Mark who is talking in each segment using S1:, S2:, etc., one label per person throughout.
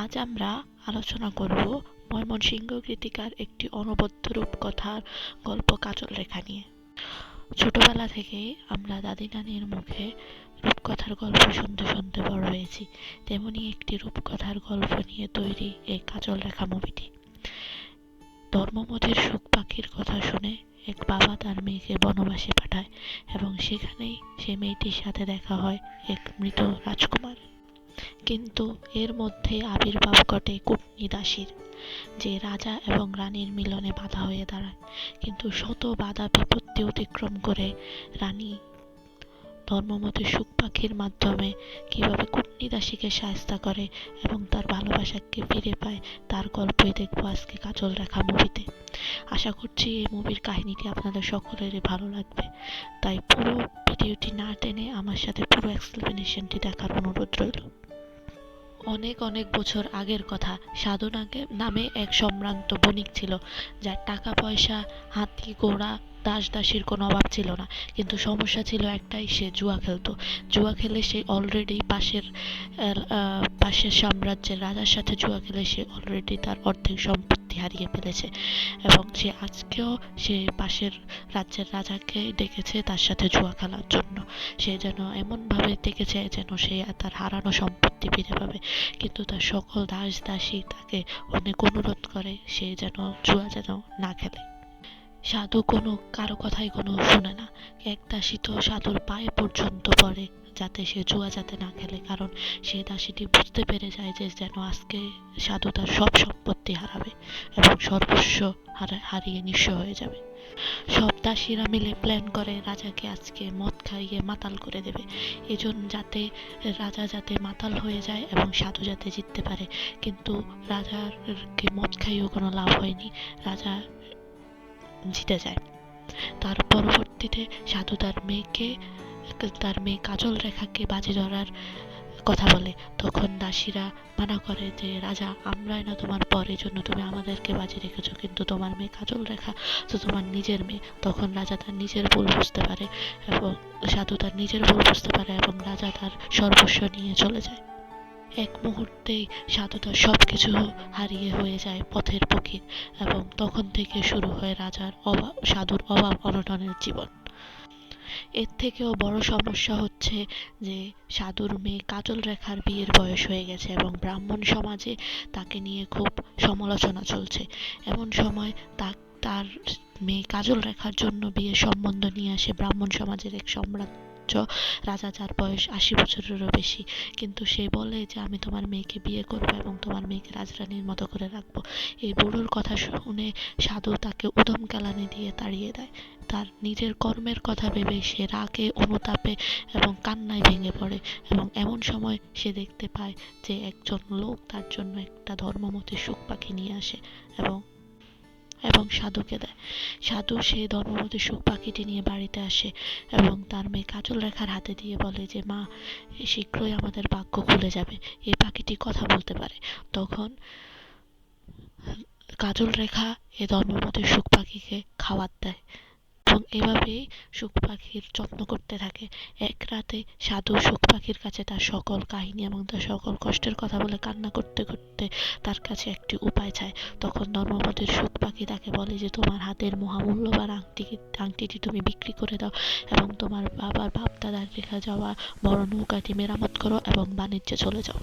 S1: আজ আমরা আলোচনা করব ময়মনসিংহ কৃতিকার একটি অনবদ্য রূপকথার গল্প কাজল রেখা নিয়ে। ছোটবেলা থেকেই আমরা দাদি নানির মুখে রূপকথার গল্প শুনতে শুনতে বড় হয়েছি। তেমনি একটি রূপকথার গল্প নিয়ে তৈরি এই কাজল রেখা মুভিটি ধর্মমতির সুখ পাখির কথা শুনে এক বাবা তার মেয়েকে বনবাসে পাঠায় এবং সেখানেই সে মেয়েটির সাথে দেখা হয় এক মৃত রাজকুমার। কিন্তু এর মধ্যে আবির্ভাব ঘটে কুটনি দাসীর যে রাজা এবং রানীর মিলনে বাধা হয়ে দাঁড়ায়। কিন্তু শত বাধা বিপত্তি অতিক্রম করে রানী ধর্মমতে সুখ পাখির মাধ্যমে কীভাবে কুটনি দাসীকে সাহায্য করে এবং তার ভালোবাসাকে ফিরে পায়, তার গল্পই দেখব আজকে কাজল রেখা মুভিতে। আশা করছি এই মুভির কাহিনীটি আপনাদের সকলেরই ভালো লাগবে। তাই পুরো ভিডিওটি না টেনে আমার সাথে পুরো এক্সপ্লেনেশনটি দেখার অনুরোধ রইল। অনেক অনেক বছর আগের কথা। সাধু নাগে- নামে এক সম্ভ্রান্ত বণিক ছিল, যার টাকা পয়সা হাতি, ঘোড়া দাস দাসীর কোনো অভাব ছিল না। কিন্তু সমস্যা ছিল একটাই, সে জুয়া খেলতো। জুয়া খেলে সে অলরেডি পাশের পাশের সাম্রাজ্যের রাজার সাথে জুয়া খেলে সে অলরেডি তার অর্ধেক সম্পত্তি হারিয়ে ফেলেছে। এবং সে আজকেও সে পাশের রাজ্যের রাজাকে ডেকেছে তার সাথে জুয়া খেলার জন্য। সে যেন এমনভাবে ডেকেছে যেন সে তার হারানো সম্পত্তি ফিরে পাবে। কিন্তু তার সকল দাস দাসী তাকে অনেক অনুরোধ করে, সে যেন জুয়া যেন না খেলে। সাধু কোনো, কারও কথাই কোনো শুনে না। এক দাসী তো সাধুর পায়ে পর্যন্ত পড়ে, যাতে সে জুয়া যাতে না খেলে, কারণ সে দাসীটি বুঝতে পেরে যায় যে যেন আজকে সাধু তার সব সম্পত্তি হারাবে এবং সর্বস্ব হারা- হারিয়ে নিঃস্ব হয়ে যাবে। সব দাসীরা মিলে প্ল্যান করে, রাজাকে আজকে মদ খাইয়ে মাতাল করে দেবে। এজন্য যাতে, রাজা যাতে মাতাল হয়ে যায় এবং সাধু যাতে জিততে পারে, কিন্তু রাজারকে মদ খাইয়েও কোনো লাভ হয়নি। রাজা জিতে যায়। তার পরবর্তীতে সাধু তার মেয়েকে, তার মেয়ে কাজল রেখাকে বাজি ধরার কথা বলে। তখন দাসীরা মানা করে যে, রাজা, আমরাই না তোমার পর এই জন্য তুমি আমাদেরকে বাজি রেখেছো। কিন্তু তোমার মেয়ে কাজল রেখা তো তোমার নিজের মেয়ে। তখন রাজা তার নিজের ভুল বুঝতে পারে এবং, সাধু তার নিজের ভুল বুঝতে পারে এবং রাজা তার সর্বস্ব নিয়ে চলে যায়। এক মুহূর্তেই সাধু সব কিছু হারিয়ে হয়ে যায় পথের পক্ষী এবং তখন থেকে শুরু হয় রাজার অভাব, সাধুর অভাব অনটনের জীবন। এর থেকেও বড় সমস্যা হচ্ছে যে সাধুর মেয়ে কাজল রেখার বিয়ের বয়স হয়ে গেছে এবং ব্রাহ্মণ সমাজে তাকে নিয়ে খুব সমালোচনা চলছে। এমন সময় তা, তার মেয়ে কাজল রেখার জন্য বিয়ের সম্বন্ধ নিয়ে আসে ব্রাহ্মণ সমাজের এক সাম্রাজ্য রাজা যার বয়স আশি বছরেরও বেশি, কিন্তু সে বলে যে, আমি তোমার মেয়েকে বিয়ে করব এবং তোমার মেয়েকে রাজরানীর মতো করে রাখব। এই বুড়োর কথা শুনে সাধু তাকে উদম কেলানি দিয়ে তাড়িয়ে দেয়। তার নিজের কর্মের কথা ভেবে সে রাগে, অনুতাপে এবং কান্নায় ভেঙে পড়ে এবং এমন সময় সে দেখতে পায় যে, একজন লোক তার জন্য একটা ধর্মমতে সুখ পাখি নিয়ে আসে এবং এবং সাধুকে দেয়। সাধু সেই ধর্মমতে সুখ পাখিটি নিয়ে বাড়িতে আসে এবং তার মেয়ে কাজল রেখার হাতে দিয়ে বলে যে, মা, শীঘ্রই আমাদের ভাগ্য খুলে যাবে। এই পাখিটি কথা বলতে পারে। তখন কাজল রেখা এ ধর্মমতে সুখ পাখিকে খাবার দেয়। এবং এভাবেই সুখ পাখির যত্ন করতে থাকে। এক রাতে সাধু শুক পাখির কাছে তার সকল কাহিনী এবং তার সকল কষ্টের কথা বলে কান্না করতে করতে তার কাছে একটি উপায় চায়। তখন ধর্মপতির শুক পাখি তাকে বলে যে, তোমার হাতের মহামূল্যবান আংটি আংটিটি তুমি বিক্রি করে দাও এবং তোমার বাবার বাপ দাদার রেখে যাওয়া বড় নৌকাটি মেরামত করো এবং বাণিজ্যে চলে যাও।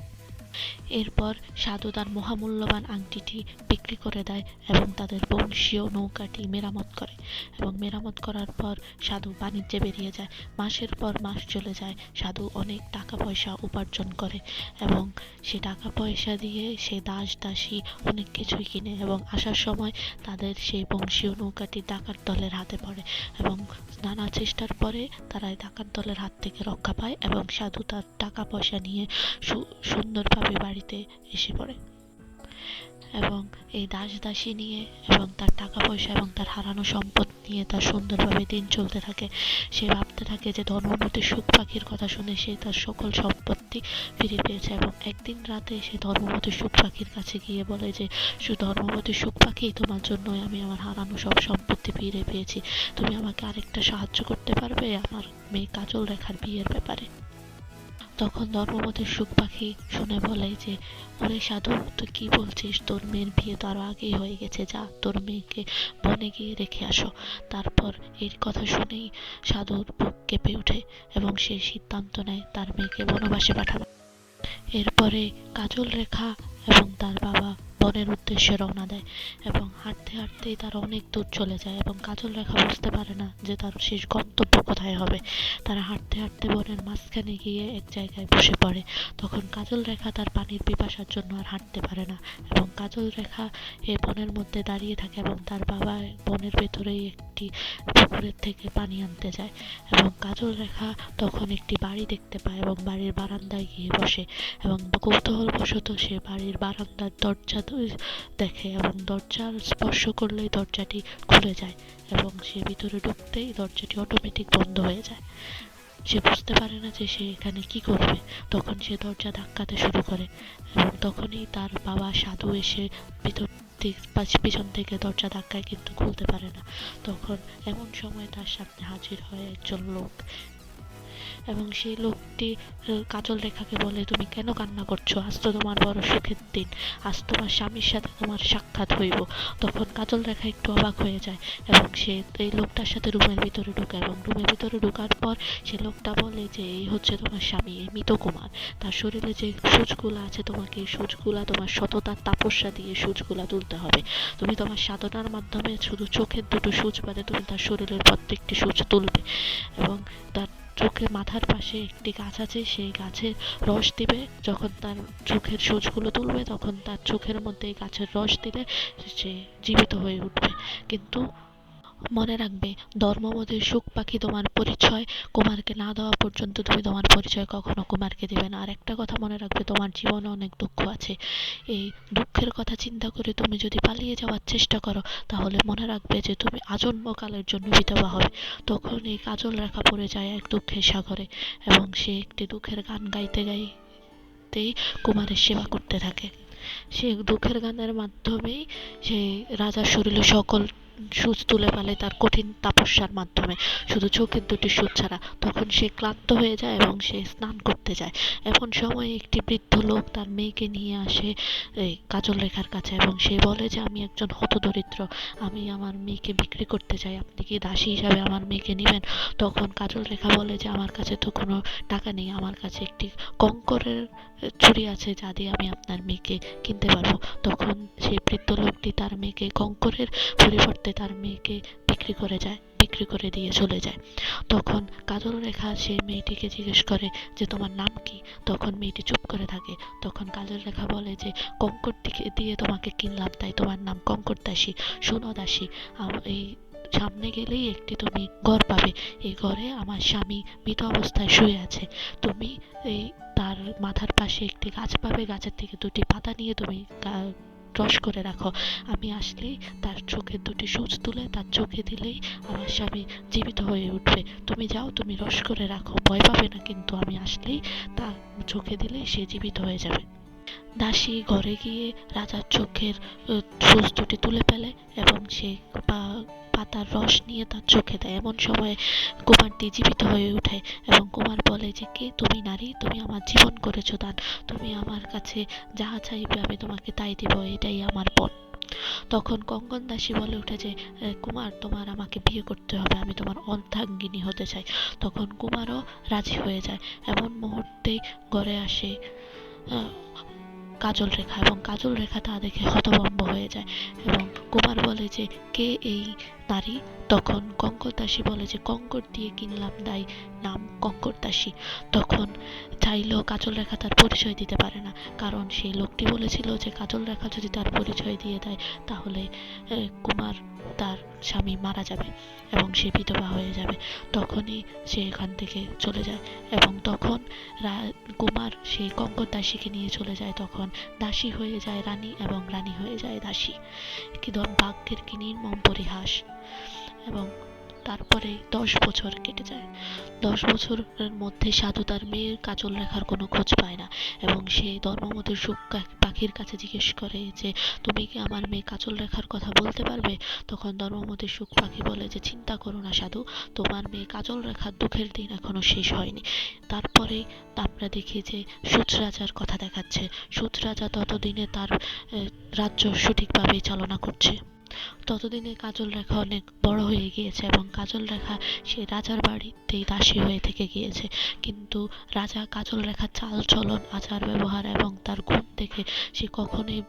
S1: এরপর সাধু তার মহামূল্যবান আংটিটি বিক্রি করে দেয় এবং তাদের বংশীয় নৌকাটি মেরামত করে এবং মেরামত করার পর সাধু বাণিজ্যে বেরিয়ে যায়। মাসের পর মাস চলে যায়, সাধু অনেক টাকা পয়সা উপার্জন করে এবং সে টাকা পয়সা দিয়ে সে দাস দাসী অনেক কিছুই কিনে এবং আসার সময় তাদের সেই বংশীয় নৌকাটি ডাকাত দলের হাতে পড়ে এবং নানা চেষ্টার পরে তারা ডাকাত দলের হাত থেকে রক্ষা পায় এবং সাধু তার টাকা পয়সা নিয়ে সু- সুন্দরভাবে বাড়িতে এসে পড়ে। এবং এই দাস দাসী নিয়ে এবং তার টাকা পয়সা এবং তার হারানো সম্পদ নিয়ে তার সুন্দরভাবে দিন চলতে থাকে, সে ভাবতে থাকে যে ধর্মমতি সুখ, পাখির কথা শুনে সে তার সকল সম্পত্তি ফিরে পেয়েছে এবং একদিন রাতে সে ধর্মমতি সুখ, পাখির কাছে গিয়ে বলে যে শুধু ধর্মমতি সুখ, পাখি, তোমার জন্যই আমি আমার হারানো সব সম্পত্তি ফিরে পেয়েছি। তুমি আমাকে আরেকটা সাহায্য করতে পারবে আমার মেয়ে কাজল রেখার বিয়ের ব্যাপারে? তখন ধর্মপথের সুখ পাখি শুনে বলে যে, ওরে সাধু, তুই কি বলছিস? তোর মেয়ের বিয়ে তো আরও আগেই হয়ে গেছে। যা, তোর মেয়েকে বনে গিয়ে রেখে আসো। তারপর এর কথা শুনেই সাধুর বুক কেঁপে ওঠে এবং সে সিদ্ধান্ত নেয় তার মেয়েকে বনবাসে পাঠাবে এরপরে কাজল রেখা এবং তার বাবা বনের উদ্দেশ্যে রওনা দেয় এবং হাঁটতে হাঁটতেই তারা অনেক দূর চলে যায় এবং কাজল রেখা বুঝতে পারে না যে তার শেষ গন্তব্য কোথায় হবে। তারা হাঁটতে হাঁটতে বনের মাঝখানে গিয়ে এক জায়গায় বসে পড়ে। তখন কাজল রেখা তার পানির পিপাসার জন্য আর হাঁটতে পারে না এবং কাজল রেখা এ বনের মধ্যে দাঁড়িয়ে থাকে এবং তার বাবা বনের ভেতরেই একটি পুকুরের থেকে পানি আনতে যায় এবং কাজল রেখা তখন একটি বাড়ি দেখতে পায় এবং বাড়ির বারান্দায় গিয়ে বসে এবং কৌতূহলবশত সে বাড়ির বারান্দার দরজা দেখে এবং দরজা স্পর্শ করলেই দরজাটি খুলে যায় এবং সে ভিতরে ঢুকতেই দরজাটি অটোমেটিক বন্ধ হয়ে যায়। সে বুঝতে পারে না যে সে এখানে কি করবে। তখন সে দরজা ধাক্কাতে শুরু করে এবং তখনই তার বাবা সাধু এসে ভিতর পিছন থেকে দরজা ধাক্কায় কিন্তু খুলতে পারে না। তখন এমন সময় তার সামনে হাজির হয় একজন লোক এবং সেই লোকটি কাজল রেখাকে বলে, তুমি কেন কান্না করছ? আজ তো তোমার বড় সুখের দিন। আজ তোমার স্বামীর সাথে তোমার সাক্ষাৎ হইব। তখন কাজল রেখা একটু অবাক হয়ে যায় এবং সে এই লোকটার সাথে রুমের ভিতরে ঢুকে এবং রুমের ভিতরে ঢোকার পর সে লোকটা বলে যে, এই হচ্ছে তোমার স্বামী, এই মৃত কুমার। তার শরীরে যে সূচগুলো আছে তোমাকে, এই সূচগুলা তোমার সততার তাপস্যা দিয়ে সূচগুলা তুলতে হবে। তুমি তোমার সাধনার মাধ্যমে শুধু চোখের দুটো সূচ বাদে তুমি তার শরীরের প্রত্যেকটি সূচ তুলবে এবং তার চোখে মাথার পাশে একটি গাছ আছে, সেই গাছের রস দিবে। যখন তার চোখের সোজগুলো তুলবে, তখন তার চোখের মধ্যে এই গাছের রস দিলে সে জীবিত হয়ে উঠবে। কিন্তু মনে রাখবে ধর্মমতের সুখ পাখি তোমার পরিচয়। কুমারকে না দেওয়া পর্যন্ত তুমি তোমার পরিচয় কখনো কুমারকে দেবে না। আর একটা কথা মনে রাখবে, তোমার জীবনে অনেক দুঃখ আছে। এই দুঃখের কথা চিন্তা করে তুমি যদি পালিয়ে যাওয়ার চেষ্টা করো, তাহলে মনে রাখবে যে তুমি আজন্মকালের জন্য বিধবা হবে। তখন এই কাজল রেখা পড়ে যায় এক দুঃখের সাগরে এবং সে একটি দুঃখের গান গাইতে গাইতেই কুমারের সেবা করতে থাকে। সে দুঃখের গানের মাধ্যমেই সে রাজার শরীরে সকল সুচ তুলে ফেলে তার কঠিন তাপস্যার মাধ্যমে। শুধু চোখের দুটি সুচ ছাড়া তখন সে ক্লান্ত হয়ে যায় এবং সে স্নান করতে যায়। এমন সময় একটি বৃদ্ধ লোক তার মেয়েকে নিয়ে আসে এই কাজল রেখার কাছে এবং সে বলে যে, আমি একজন হতদরিদ্র। আমি আমার মেয়েকে বিক্রি করতে চাই। আপনি কি দাসী হিসাবে আমার মেয়েকে নেবেন? তখন কাজল রেখা বলে যে, আমার কাছে তো কোনো টাকা নেই। আমার কাছে একটি কঙ্করের ছুরি আছে যা দিয়ে আমি আপনার মেয়েকে কিনতে পারব। তখন সেই বৃদ্ধ লোকটি তার মেয়েকে কঙ্করের পরিবর্তে তার মেয়েকে বিক্রি করে যায়, বিক্রি করে দিয়ে চলে যায়। তখন কাজল রেখা সেই মেয়েটিকে জিজ্ঞেস করে যে, তোমার নাম কি? তখন মেয়েটি চুপ করে থাকে। তখন কাজল রেখা বলে যে, কঙ্কর দিয়ে তোমাকে কিনলাম, তাই তোমার নাম কঙ্কর দাসী শোনো দাসী। এই সামনে গেলেই একটি তুমি ঘর পাবে। এই ঘরে আমার স্বামী মৃত অবস্থায় শুয়ে আছে। তুমি এই তার মাথার পাশে একটি গাছ পাবে। গাছের থেকে দুটি পাতা নিয়ে তুমি গা- রস করে রাখো। আমি আসলেই তার চোখের দুটি সূচ তুলে তার চোখে দিলেই আমার স্বামী জীবিত হয়ে উঠবে। তুমি যাও, তুমি রস করে রাখো, ভয় পাবে না, কিন্তু আমি আসলেই তার চোখে দিলেই সে জীবিত হয়ে যাবে। দাসী ঘরে গিয়ে রাজার চোখের আহ, দুটি তুলে ফেলে এবং সে পাতার রস নিয়ে তার চোখে দেয়। এমন সময় কুমারটি জীবিত হয়ে ওঠে এবং কুমার বলে যে কে তুমি নারী? তুমি আমার জীবন করেছ দান। তুমি আমার কাছে যাহা চাইবে আমি তোমাকে তাই দিব। এটাই আমার পণ তখন কঙ্কন দাসী বলে ওঠে যে কুমার তোমার আমাকে বিয়ে করতে হবে। আমি তোমার অর্ধাঙ্গিনী হতে চাই। তখন কুমারও রাজি হয়ে যায়। এমন মুহূর্তেই ঘরে আসে কাজল রেখা এবং কাজল রেখা তা দেখে হতভম্ব হয়ে যায় এবং কুমার বলে যে, কে এই নারী তখন কঙ্কর দাসী বলে যে, কঙ্কর দিয়ে কিনলাম তাই নাম কঙ্কর দাসী তখন চাইলেও কাজল রেখা তার পরিচয় দিতে পারে না। কারণ সেই লোকটি বলেছিল যে কাজল রেখা যদি তার পরিচয় দিয়ে দেয়, তাহলে কুমার তার স্বামী মারা যাবে এবং সে বিধবা হয়ে যাবে। তখনই সে এখান থেকে চলে যায় এবং তখন কুমার সেই কঙ্কর দাসীকে নিয়ে চলে যায়। তখন দাসী হয়ে যায় রানী এবং রানী হয়ে যায় দাসী। একদম ভাগ্যের কি নির্মম পরিহাস। এবং তারপরে দশ বছর কেটে যায়। দশ বছরের মধ্যে সাধু তার মেয়ের কাজল রেখার কোনো খোঁজ পায় না এবং সে ধর্মমতের সুখ পাখির কাছে জিজ্ঞেস করে যে, তুমি কি আমার মেয়ে কাজল রেখার কথা বলতে পারবে? তখন ধর্মমতের সুখ পাখি বলে যে, চিন্তা করো না সাধু, তোমার মেয়ে কাজল রেখার দুঃখের দিন এখনও শেষ হয়নি। তারপরে আমরা দেখি যে সুচ রাজার কথা দেখাচ্ছে। সুচ রাজা ততদিনে তার রাজ্য সঠিকভাবে চালনা করছে। ততদিনে কাজল রেখা অনেক বড় হয়ে গিয়েছে এবং কাজল রেখা সে রাজার বাড়িতেই দাসী হয়ে থেকে গিয়েছে। কিন্তু রাজা কাজল রেখার চাল চলন আচার ব্যবহার এবং তার গুণ দেখে সে কখনোই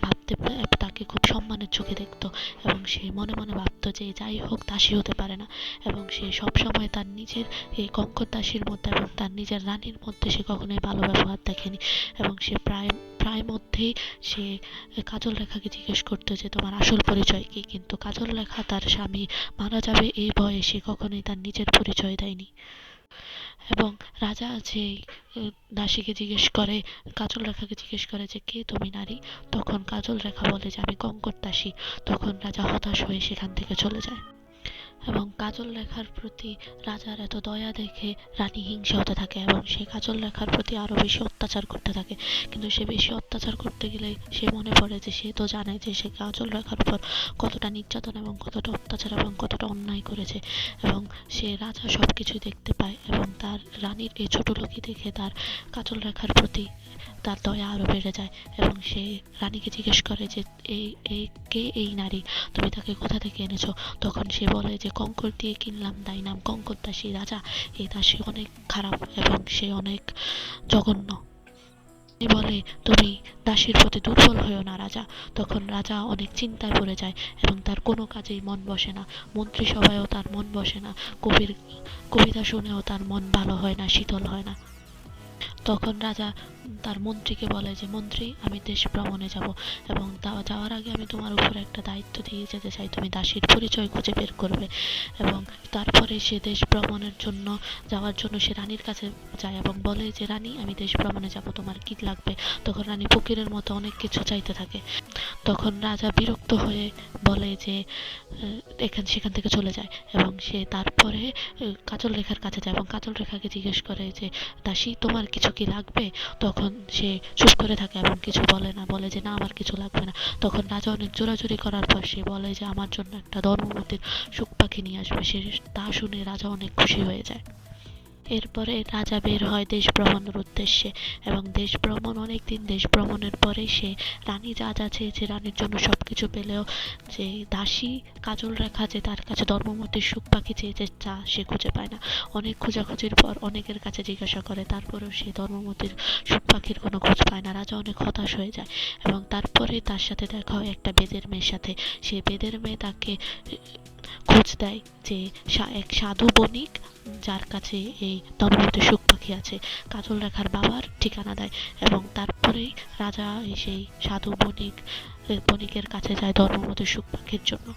S1: ভাবতে তাকে খুব সম্মানের চোখে দেখতো এবং সে মনে মনে ভাবতো যে যাই হোক দাসী হতে পারে না এবং সে সবসময় তার নিজের এই কঙ্কর দাসীর মধ্যে এবং তার নিজের রানীর মধ্যে সে কখনোই ভালো ব্যবহার দেখেনি এবং সে প্রায় প্রায় মধ্যেই সে কাজল রেখাকে জিজ্ঞেস করতো যে তোমার আসল পরিচয় কি? কিন্তু কাজল রেখা তার স্বামী মারা যাবে এই ভয়ে সে কখনোই তার নিজের পরিচয় দেয়নি। এবং রাজা আহ, দাসীকে জিজ্ঞেস করে কাজল রেখাকে জিজ্ঞেস করে যে কে তুমি নারী? তখন কাজল রেখা বলে যে আমি কঙ্কর দাসী। তখন রাজা হতাশ হয়ে সেখান থেকে চলে যায়। এবং কাজল রেখার প্রতি রাজার এত দয়া দেখে রানী হিংসা হতে থাকে এবং সে কাজল রেখার প্রতি আরও বেশি অত্যাচার করতে থাকে। কিন্তু সে বেশি অত্যাচার করতে গেলে সে মনে পড়ে যে সে তো জানে যে সে কাজল রাখার উপর কতটা নির্যাতন এবং কতটা অত্যাচার এবং কতটা অন্যায় করেছে। এবং সে রাজা সব কিছুই দেখতে পায় এবং তার রানীর এই ছোট লোকই দেখে তার কাজল রেখার প্রতি তার দয়া আরও বেড়ে যায়। এবং সে রানীকে জিজ্ঞেস করে যে, এই এই কে এই নারী? তুমি তাকে কোথা থেকে এনেছো? তখন সে বলে যে, কঙ্কর দিয়ে কিনলাম, তাই নাম কঙ্কর দাসী রাজা। এই দাসী অনেক খারাপ এবং সে অনেক জঘন্য। বলে, তুমি দাসের প্রতি দুর্বল হয়েও না, রাজা। তখন রাজা অনেক চিন্তায় পড়ে যায় এবং তার কোনো কাজেই মন বসে না। মন্ত্রিসভায়ও তার মন বসে না, কবির কবিতা শুনেও তার মন ভালো হয় না, শীতল হয় না। তখন রাজা তার মন্ত্রীকে বলে যে, মন্ত্রী, আমি দেশ ভ্রমণে যাব এবং যাওয়ার আগে আমি তোমার উপর একটা দায়িত্ব দিয়ে যেতে চাই। তুমি দাসীর পরিচয় খুঁজে বের করবে এবং তারপরে সে দেশ ভ্রমণের জন্য, যাওয়ার জন্য সে রানীর কাছে যায় এবং বলে যে, রানী, আমি দেশ ভ্রমণে যাব, তোমার কি লাগবে? তখন রানী ফকিরের মতো অনেক কিছু চাইতে থাকে। তখন রাজা বিরক্ত হয়ে বলে যে এখান, সেখান থেকে চলে যায়। এবং সে তারপরে কাজল রেখার কাছে যায় এবং কাজল রেখাকে জিজ্ঞেস করে যে, দাসী, তোমার কিছু কি লাগবে? তখন সে চুপ করে থাকে এবং কিছু বলে না, বলে যে, না, আমার কিছু লাগবে না। তখন রাজা অনেক জোরাজুরি করার পর সে বলে যে, আমার জন্য একটা ধর্মমতির সুখ পাখি নিয়ে আসবে। সে তা শুনে রাজা অনেক খুশি হয়ে যায়। এরপরে রাজা বের হয় দেশ ভ্রমণের উদ্দেশ্যে এবং দেশ ভ্রমণ অনেক দিন দেশ ভ্রমণের পরে সে রানী যা যা চেয়েছে রানীর জন্য সব কিছু পেলেও যে দাসী কাজল রেখা যে তার কাছে ধর্মমতির সুখ পাখি চেয়েছে তা সে খুঁজে পায় না। অনেক খোঁজাখুঁজির পর অনেকের কাছে জিজ্ঞাসা করে, তারপরেও সে ধর্মমতির সুখ পাখির কোনো খোঁজ পায় না। রাজা অনেক হতাশ হয়ে যায় এবং তারপরে তার সাথে দেখা হয় একটা বেদের মেয়ের সাথে। সে বেদের মেয়ে তাকে খোঁজ দেয় যে এক সাধু বণিক যার কাছে এই ধর্মমতির সুখ পাখি আছে। কাজল রেখার বাবার ঠিকানা দেয় এবং তারপরেই রাজা সেই সাধু বণিক, বণিকের কাছে যায় ধর্মমতির সুখ পাখির জন্য।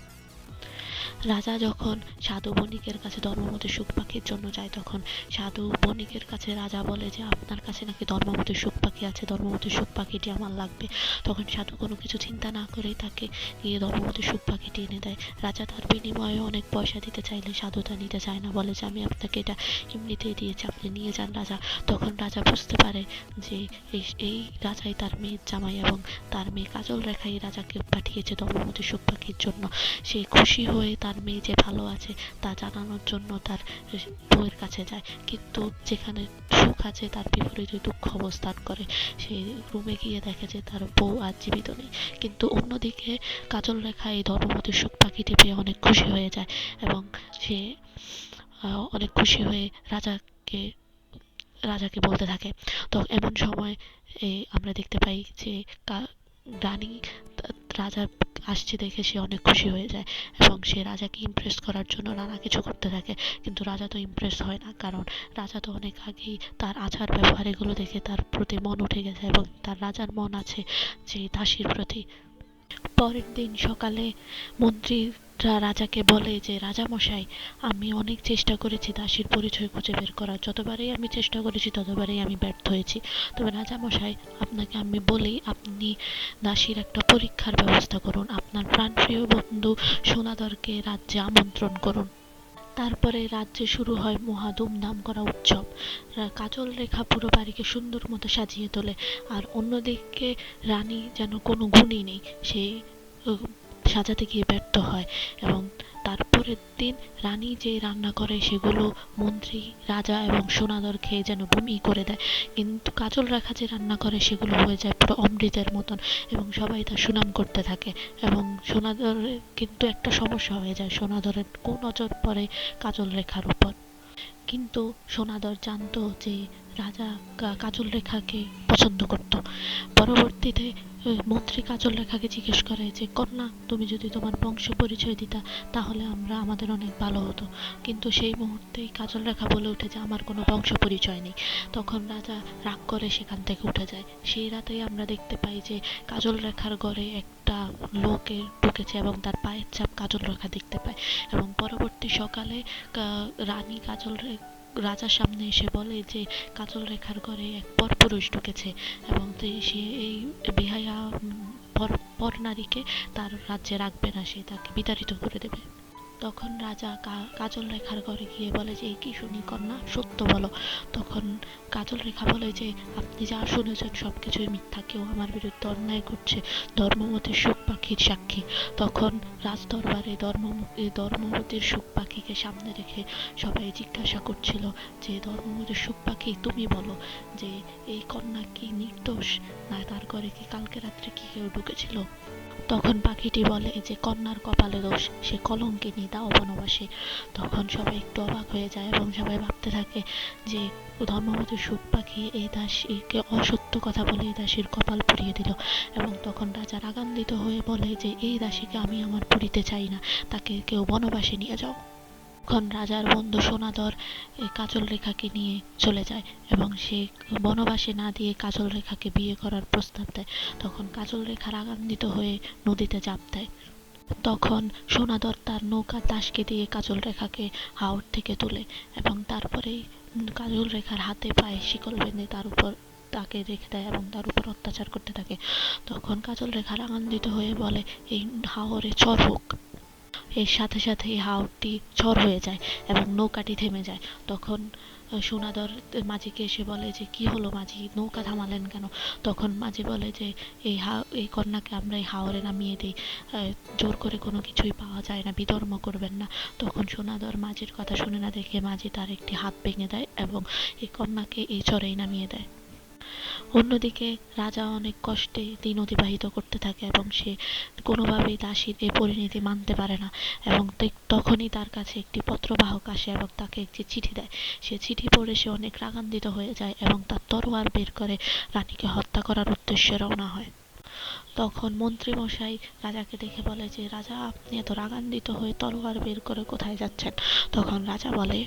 S1: রাজা যখন সাধু বণিকের কাছে ধর্মমতি সুখ পাখির জন্য যায়, তখন সাধু বণিকের কাছে রাজা বলে যে, আপনার কাছে নাকি ধর্মমতি সুখ পাখি আছে, ধর্মমতি সুখ পাখিটি আমার লাগবে। তখন সাধু কোনো কিছু চিন্তা না করেই তাকে গিয়ে ধর্মমতি সুখ পাখিটি এনে দেয়। রাজা তার বিনিময়ে অনেক পয়সা দিতে চাইলে সাধু তা নিতে চায় না। বলে যে, আমি আপনাকে এটা এমনিতেই দিয়েছি, আপনি নিয়ে যান রাজা। তখন রাজা বুঝতে পারে যে এই রাজাই তার মেয়ের জামাই এবং তার মেয়ে কাজল রেখাই রাজাকে পাঠিয়েছে ধর্মমতি সুখ পাখির জন্য। সে খুশি হয়ে তার মেয়ে যে ভালো আছে তা জানানোর জন্য তার বউয়ের কাছে যায়। কিন্তু যেখানে সুখ আছে তার বিপরীতে দুঃখ অবস্থান করে। সে রুমে গিয়ে দেখে যে তার বউ আর জীবিত নেই। কিন্তু অন্যদিকে কাজল রেখা এই ধর্মমতি সুখ পাখিটি পেয়ে অনেক খুশি হয়ে যায় এবং সে অনেক খুশি হয়ে রাজাকে রাজাকে বলতে থাকে। তো এমন সময় আমরা দেখতে পাই যে রানী তা- রাজা আসছে দেখে সে অনেক খুশি হয়ে যায় এবং সে রাজাকে ইমপ্রেস করার জন্য নানা কিছু করতে থাকে। কিন্তু রাজা তো ইমপ্রেস হয় না, কারণ রাজা তো অনেক আগেই তার আচার ব্যবহার এগুলো দেখে তার প্রতি মন উঠে গেছে এবং তার রাজার মন আছে যে দাসীর প্রতি। পরের দিন সকালে মন্ত্রীরা রাজাকে বলে যে রাজা মশাই আমি অনেক চেষ্টা করেছি দাসীর পরিচয় খুঁজে বের করার। যতবারই আমি চেষ্টা করেছি, ততবারই আমি ব্যর্থ হয়েছি। তবে রাজা মশাই আপনাকে আমি বলি, আপনি দাসীর একটা পরীক্ষার ব্যবস্থা করুন। আপনার প্রাণপ্রিয় বন্ধু সোনাদরকে রাজ্যে আমন্ত্রণ করুন। তারপরে রাজ্যে শুরু হয় মহা ধুমধাম করা উৎসব। কাজল রেখা পুরো বাড়িকে সুন্দর মতো সাজিয়ে তোলে। আর অন্যদিকে রানী যেন কোনো গুণই নেই, সে সাজাতে গিয়ে ব্যর্থ হয় এবং তারপরের দিন রানী যে রান্না করে সেগুলো মন্ত্রী, রাজা এবং সোনাদর খেয়ে যেন বমি করে দেয়। কিন্তু কাজল রেখা যে রান্না করে সেগুলো হয়ে যায় পুরো অমৃতের মতন এবং সবাই তার সুনাম করতে থাকে এবং সোনাদরের কিন্তু একটা সমস্যা হয়ে যায়, সোনাদরের কোন নজর পড়ে কাজল রেখার উপর। কিন্তু সোনাদর জানতো যে রাজা কাজল রেখাকে পছন্দ করত। পরবর্তীতে মন্ত্রী কাজল রেখাকে জিজ্ঞেস করে যে, কন্যা, তুমি যদি তোমার বংশ পরিচয় দিতা, তাহলে আমরা আমাদের অনেক ভালো হতো। কিন্তু সেই মুহূর্তেই কাজল রেখা বলে ওঠে যে, আমার কোনো বংশ পরিচয় নেই। তখন রাজা রাগ করে সেখান থেকে উঠে যায়। সেই রাতেই আমরা দেখতে পাই যে, কাজল রেখার ঘরে একটা লোকে ঢুকেছে এবং তার পায়ের ছাপ কাজল রেখা দেখতে পায়। এবং পরবর্তী সকালে রানী কাজল রে- রাজার সামনে এসে বলে যে, কাজল রেখার ঘরে এক পরপুরুষ ঢুকেছে এবং সে এই বিহায়া পর পর নারীকে তার রাজ্যে রাখবে না, সে তাকে বিতাড়িত করে দেবে। তখন রাজা কাজল রেখার ঘরে গিয়ে বলে যে, "এই কি শুনি কন্যা, সত্য বলো। তখন কাজল রেখা বলে যে, আপনি যা শুনেছেন সব কিছুই মিথ্যা। কেউ আমার বিরুদ্ধে অন্যায় করছে। ধর্মমতের সুখ পাখির সাক্ষী। তখন রাজ দরবারে ধর্ম ধর্মমতের সুখ পাখিকে সামনে রেখে সবাই জিজ্ঞাসা করছিল যে ধর্মমতের সুখ পাখি তুমি বলো যে, এই কন্যা কি নির্দোষ? না, তার ঘরে কি কালকে রাত্রে কি কেউ ঢুকেছিল? তখন পাখিটি বলে যে, কন্যার কপালে দোষ। সে কলঙ্কিনী দাও বনবাসে। তখন সবাই একটু অবাক হয়ে যায় এবং সবাই ভাবতে থাকে যে ধর্মমতের সুখ পাখি এই দাসীকে অসত্য কথা বলে এই দাসীর কপাল পুড়িয়ে দিল। এবং তখন রাজা রাগান্বিত হয়ে বলে যে, এই দাসীকে আমি আমার পুরীতে চাই না। তাকে কেউ বনবাসে নিয়ে যাও। তখন রাজার বন্ধু সোনাদর কাজল রেখাকে নিয়ে চলে যায় এবং সে বনবাসে না দিয়ে কাজল রেখাকে বিয়ে করার প্রস্তাব দেয়। তখন কাজল রেখা রাগান্বিত হয়ে নদীতে ঝাঁপ দেয়। তখন সোনাদর তার নৌকা দাসকে দিয়ে কাজল রেখাকে হাওড় থেকে তোলে এবং তারপরেই কাজল রেখার হাতে পায়ে শিকল বেঁধে তার উপর তাকে রেখে দেয় এবং তার উপর অত্যাচার করতে থাকে। তখন কাজল রেখা রাগান্বিত হয়ে বলে, এই হাওরে চর হোক। এর সাথে সাথে এই হাওরটি ঝড় হয়ে যায় এবং নৌকাটি থেমে যায়। তখন সোনাদর মাঝিকে এসে বলে যে, কি হলো মাঝি? নৌকা থামালেন কেন? তখন মাঝি বলে যে, এই হা, এই কন্যাকে আমরা এই হাওরে নামিয়ে দিই। জোর করে কোনো কিছুই পাওয়া যায় না বিধর্ম করবেন না। তখন সোনাদর মাঝির কথা শুনে না দেখে মাঝি তার একটি হাত ভেঙে দেয় এবং এই কন্যাকে এই চরেই নামিয়ে দেয়। অন্যদিকে রাজা অনেক কষ্টে দিন অতিবাহিত করতে থাকে এবং সে কোনোভাবেই দাসীর এই পরিণতি মানতে পারে না এবং তখনই তার কাছে একটি পত্রবাহক আসে এবং তাকে একটি চিঠি দেয়। সে চিঠি পড়ে সে অনেক রাগান্বিত হয়ে যায় এবং তার তরোয়াল বের করে রানীকে হত্যা করার উদ্দেশ্যে রওনা হয়। তখন মন্ত্রী মশাই রাজাকে দেখে বলে যে, রাজা, আপনি এত রাগান্বিত হয়ে তরোয়াল বের করে কোথায় যাচ্ছেন? তখন রাজা বলে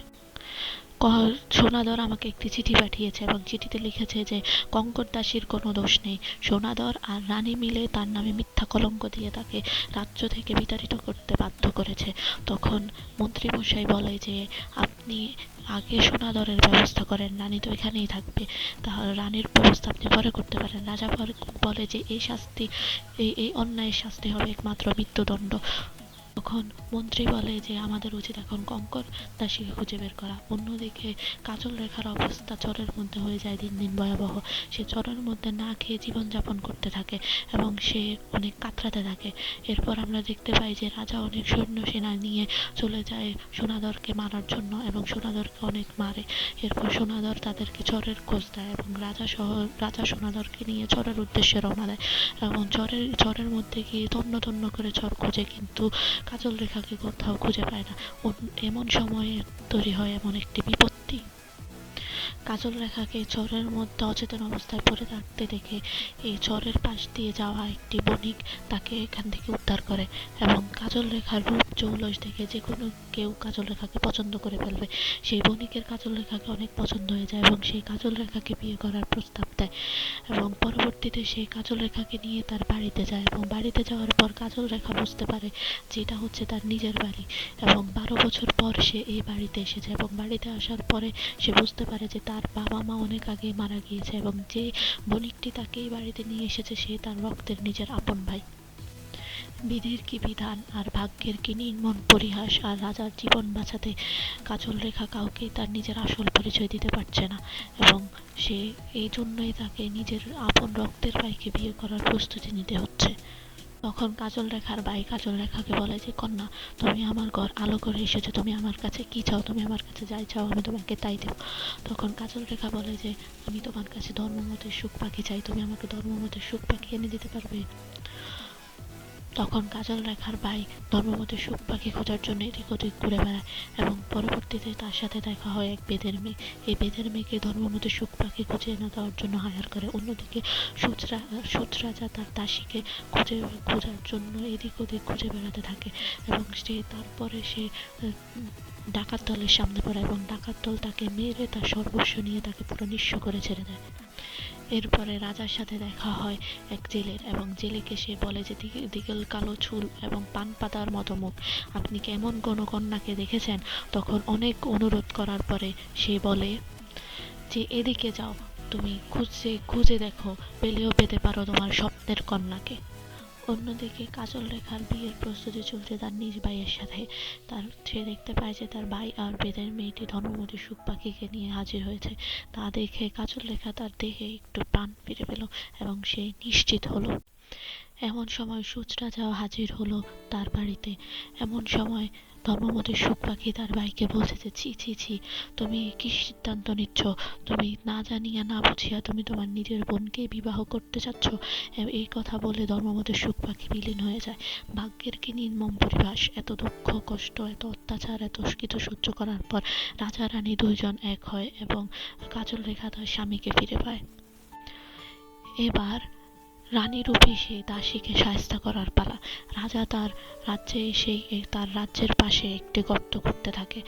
S1: সোনাদর আমাকে একটি চিঠি পাঠিয়েছে এবং চিঠিতে লিখেছে যে, কঙ্কর দাসীর কোনো দোষ নেই। সোনাদর আর রানী মিলে তার নামে মিথ্যা কলঙ্ক দিয়ে তাকে রাজ্য থেকে বিতাড়িত করতে বাধ্য করেছে। তখন মন্ত্রীমশাই বলে যে, আপনি আগে সোনাদরের ব্যবস্থা করেন, রানী তো এখানেই থাকবে। তাহলে রানীর ব্যবস্থা আপনি পরে করতে পারেন। রাজা বলে যে, এই শাস্তি, এই এই অন্যায়ের শাস্তি হবে একমাত্র মৃত্যুদণ্ড। তখন মন্ত্রী বলে যে, আমাদের উচিত এখন কঙ্কর দাসীকে খুঁজে বের করা। অন্যদিকে কাজল রেখার অবস্থা চরের মধ্যে হয়ে যায় দিন দিন ভয়াবহ। সে চরের মধ্যে না খেয়ে জীবনযাপন করতে থাকে এবং সে অনেক কাতরাতে থাকে। এরপর আমরা দেখতে পাই যে, রাজা অনেক সৈন্য সেনা নিয়ে চলে যায় সোনাদরকে মারার জন্য এবং সোনাদরকে অনেক মারে। এরপর সোনাদর তাদেরকে চরের খোঁজ দেয় এবং রাজা সহ, রাজা সোনাদরকে নিয়ে চরের উদ্দেশ্যে রওনা দেয়। এবং চরের চরের মধ্যে গিয়ে তন্ন তন্ন করে চর খোঁজে কিন্তু কাজল রেখাকে কোথাও খুঁজে পায় না। এমন সময়ে তৈরি হয় এমন একটি বিপত্তি। কাজল রেখাকে চরের মধ্যে অচেতন অবস্থায় পড়ে থাকতে দেখে এই চরের পাশ দিয়ে যাওয়া একটি বণিক তাকে এখান থেকে উদ্ধার করে এবং কাজল রেখার রূপ চৌলস দেখে যে কোনো কেউ কাজল রেখাকে পছন্দ করে ফেলবে। সেই বণিকের কাজল রেখাকে অনেক পছন্দ হয়ে যায় এবং সেই কাজল রেখাকে বিয়ে করার প্রস্তাব দেয় এবং পরবর্তীতে সে কাজল রেখাকে নিয়ে তার বাড়িতে যায় এবং বাড়িতে যাওয়ার পর কাজল রেখা বুঝতে পারে যে এটা হচ্ছে তার নিজের বাড়ি এবং বারো বছর পর সে এই বাড়িতে এসেছে এবং বাড়িতে আসার পরে সে বুঝতে পারে যে তার বাবা মা অনেক আগেই মারা গিয়েছে এবং যে বণিকটি তাকে এই বাড়িতে নিয়ে এসেছে সে তার রক্তের নিজের আপন ভাই। বিধির কি বিধান? আর ভাগ্যের কি নির্মম পরিহাস? আর রাজার জীবন বাঁচাতে কাজল রেখা কাউকে তার নিজের আসল পরিচয় দিতে পারছে না। এবং সে এই জন্যই তাকে নিজের আপন রক্তের ভাইকে বিয়ে করার প্রস্তুতি নিতে হচ্ছে। তখন কাজল রেখার ভাই কাজল রেখাকে বলে যে, কন্যা, তুমি আমার ঘর, আলো করে এসেছ, তুমি আমার কাছে কি চাও? তুমি আমার কাছে যাই চাও, আমি তোমাকে তাই দেবো। তখন কাজল রেখা বলে যে, আমি তোমার কাছে ধর্মমতের সুখ পাখি চাই, তুমি আমাকে ধর্মমতের সুখ পাখি এনে দিতে পারবে? তখন কাজল রেখার ভাই ধর্মমতের সুখ পাখি খোঁজার জন্য এদিক ওদিক ঘুরে বেড়ায় এবং পরবর্তীতে তার সাথে দেখা হয় এক বেদের মেয়ে। এই বেদের মেয়েকে ধর্মমতের সুখ পাখি খুঁজে এনে দেওয়ার জন্য হায়ার করে। অন্যদিকে সুচরা সুচ রাজা তার দাসীকে খুঁজে, খোঁজার জন্য এদিক ওদিক খুঁজে বেড়াতে থাকে এবং সে তারপরে সে ডাকাত দলের সামনে পড়ে এবং ডাকাত দল তাকে মেরে তার সর্বস্ব নিয়ে তাকে পুরো নিঃস্ব করে ছেড়ে দেয়। এরপরে রাজার সাথে দেখা হয় এক জেলের এবং জেলেকে সে বলে যে দিগল কালো চুল এবং পান পাতার মতো মুখ। আপনি কেমন কোনো কন্যাকে দেখেছেন? তখন অনেক অনুরোধ করার পরে সে বলে, যে, এদিকে যাও। তুমি খুঁজে খুঁজে দেখো। পেলেও পেতে পারো তোমার স্বপ্নের কন্যাকে। অন্যদিকে কাজল রেখার বিয়ের প্রস্তুতি চলছে তার নিজ ভাইয়ের সাথে। তার সে দেখতে পায় যে তার ভাই আর বেদের মেয়েটি ধর্মমতী সুখ পাখিকে নিয়ে হাজির হয়েছে। তা দেখে কাজল রেখা তার দেহে একটু প্রাণ ফিরে পেল এবং সে নিশ্চিত হলো। এমন সময় সুচ রাজাও হাজির হলো তার বাড়িতে। এমন সময় ধর্মমতী সুখ পাখি তার ভাইকে যে, ছি ছি ছি, তুমি কি সিদ্ধান্ত নিচ্ছ? তুমি না জানিয়া, না বুঝিয়া তুমি তোমার নিজের বোনকে বিবাহ করতে চাচ্ছ? এই কথা বলে ধর্মমতী সুখ পাখি বিলীন হয়ে যায়। ভাগ্যের কি নির্মম পরিভাস এত দুঃখ, কষ্ট, এত অত্যাচার, এত কিছু সহ্য করার পর রাজা, রানী দুইজন এক হয় এবং কাজল রেখা তার স্বামীকে ফিরে পায়। এবার রানী রূপে সেই দাসীকে শায়েস্তা করার পালা। রাজা তার রাজ্যে এসে তার রাজ্যের পাশে একটি গর্ত করতে থাকে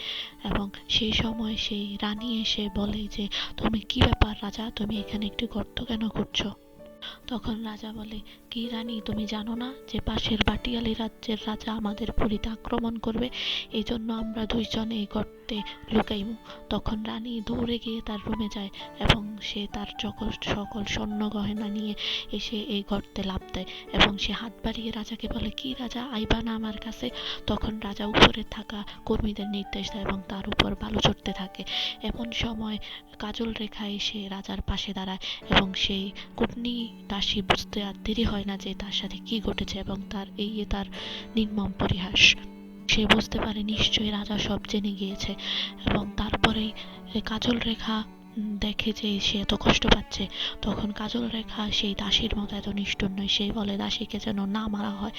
S1: এবং সেই সময় সেই রানী এসে বলে যে, তুমি কি ব্যাপার রাজা? তুমি এখানে একটি গর্ত কেন করছ? তখন রাজা বলে, কি রানী, তুমি জানো না যে পাশের বাটিয়ালি রাজ্যের রাজা আমাদের পুরীতে আক্রমণ করবে? এই জন্য আমরা দুইজন এই গর্তে লুকাইমু। তখন রানী দৌড়ে গিয়ে তার রুমে যায় এবং সে তার সকল সকল স্বর্ণ গয়না নিয়ে এসে এই গর্তে লাফ দেয় এবং সে হাত বাড়িয়ে রাজাকে বলে, কি রাজা, আইবা না আমার কাছে? তখন রাজা উপরে থাকা কর্মীদের নির্দেশ দেয় এবং তার উপর বালু চড়তে থাকে। এমন সময় কাজল রেখা এসে রাজার পাশে দাঁড়ায় এবং সেই কুটনি দাসী বুঝতে আর দেরি হয় না যে তার সাথে কি ঘটেছে এবং তার এই তার নির্মম পরিহাস। সে বুঝতে পারে নিশ্চয়ই রাজা সব জেনে গিয়েছে এবং তারপরেই কাজল রেখা দেখে যে সে এত কষ্ট পাচ্ছে, তখন কাজল রেখা সেই দাসীর মতো এত নিষ্ঠুর নয় সেই বলে, দাসীকে যেন না মারা হয়।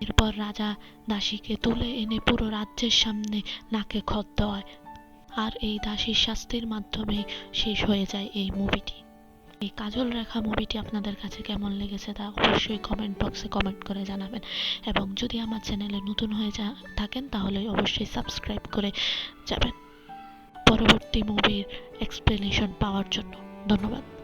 S1: এরপর রাজা দাসীকে তুলে এনে পুরো রাজ্যের সামনে নাকে খত দেওয়ায়। আর এই দাসীর শাস্তির মাধ্যমে শেষ হয়ে যায় এই মুভিটি। এই কাজল রেখা মুভিটি আপনাদের কাছে কেমন লেগেছে তা অবশ্যই কমেন্ট বক্সে কমেন্ট করে জানাবেন। এবং যদি আমার চ্যানেলে নতুন হয়ে যা থাকেন, তাহলে অবশ্যই সাবস্ক্রাইব করে যাবেন। পরবর্তী মুভির এক্সপ্লেনেশন পাওয়ার জন্য। ধন্যবাদ।